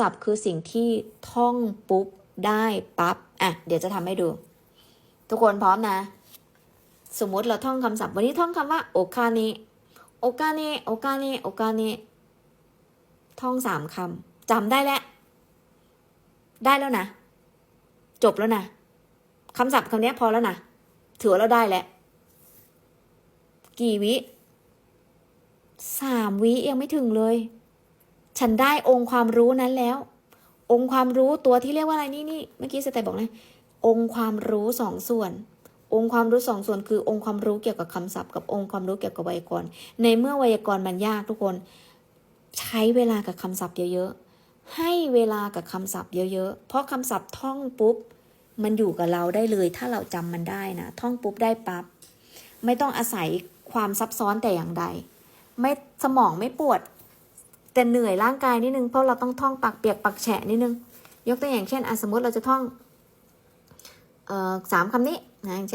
ศัพท์คือสิ่งที่ท่องปุ๊บได้ปั๊บอะเดี๋ยวจะทำให้ดู ทุกคนพร้อมนะ สมมุติเราท่องคำศัพท์ วันนี้ท่องคำว่าโอคาเนโอกาเนโอกาเนโอกาเนท่องสามคำจำได้แล้ว ได้แล้วนะ จบแล้วนะคำศัพท์คำนี้พอแล้วนะ ถือว่าเราได้แล้ว กี่วิสามวิยังไม่ถึงเลย ฉันได้องค์ความรู้นั้นแล้ว องค์ความรู้ตัวที่เรียกว่าอะไรนี่นี่เมื่อกี้สเตย์บอกเลยองค์ความรู้สองส่วน องค์ความรู้สองส่วน คือองค์ความรู้เกี่ยวกับคำศัพท์กับองค์ความรู้เกี่ยวกับไวยากรณ์ ในเมื่อไวยากรณ์มันยากทุกคน ใช้เวลากับคำศัพท์เยอะๆ ให้เวลากับคำศัพท์เยอะๆ เพราะคำศัพท์ท่องปุ๊บ มันอยู่กับเราได้เลย ถ้าเราจำมันได้นะ ท่องปุ๊บได้ปั๊บ ไม่ต้องอาศัยความซับซ้อนแต่อย่างใด ไม่สมองไม่ปวด แต่เหนื่อยร่างกายนิดนึงเพราะเราต้องท่องปากเปียกปากแฉะนิดนึง ยกตัวอย่างเช่นอสมมติเราจะท่องสามคำนี้นะอย่างเช่น